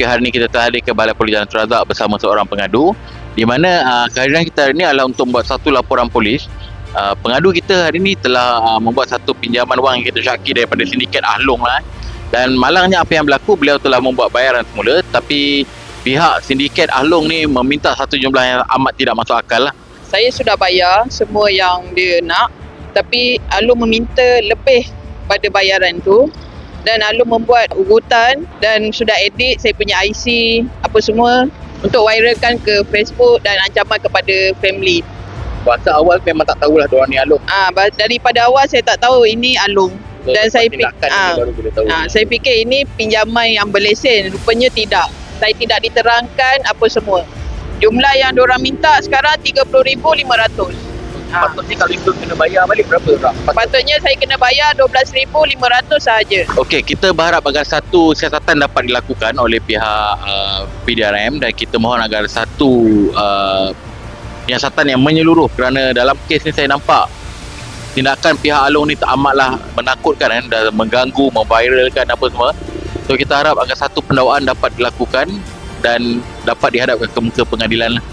okey hari ini kita telah hadir ke Balai Polis Jalan Tun Razak bersama seorang pengadu di mana uh, kehadiran kita hari ini adalah untuk membuat satu laporan polis. Uh, pengadu kita hari ini telah uh, membuat satu pinjaman wang yang kita syaki daripada sindiket Ahlong lah eh. dan malangnya apa yang berlaku beliau telah membuat bayaran semula tapi pihak sindiket Ahlong ni meminta satu jumlah yang amat tidak masuk akal lah. Saya sudah bayar semua yang dia nak tapi Alung meminta lebih pada bayaran tu dan Alung membuat urutan dan sudah edit saya punya IC apa semua untuk viralkan ke Facebook dan ancaman kepada family. Bahasa awal memang tak tahulah diorang ni Ahlong Ah ba- daripada awal saya tak tahu ini Alung. Dan saya pik- ah, baru boleh tahu Ah, saya fikir ini pinjaman yang berlesen, rupanya tidak. Saya tidak diterangkan apa semua. Jumlah yang diorang minta sekarang 30,500. Ah. patutnya kalau itu kena bayar balik berapa tak? Patutnya saya kena bayar 12,500 sahaja. Okey, kita berharap agar satu siasatan dapat dilakukan oleh pihak uh, PDRM dan kita mohon agar satu uh, siasatan yang menyeluruh kerana dalam kes ni saya nampak tindakan pihak Along ni amatlah menakutkan kan dan mengganggu, memviralkan apa semua. So kita harap agar satu pendakwaan dapat dilakukan dan dapat dihadapkan ke muka pengadilan lah.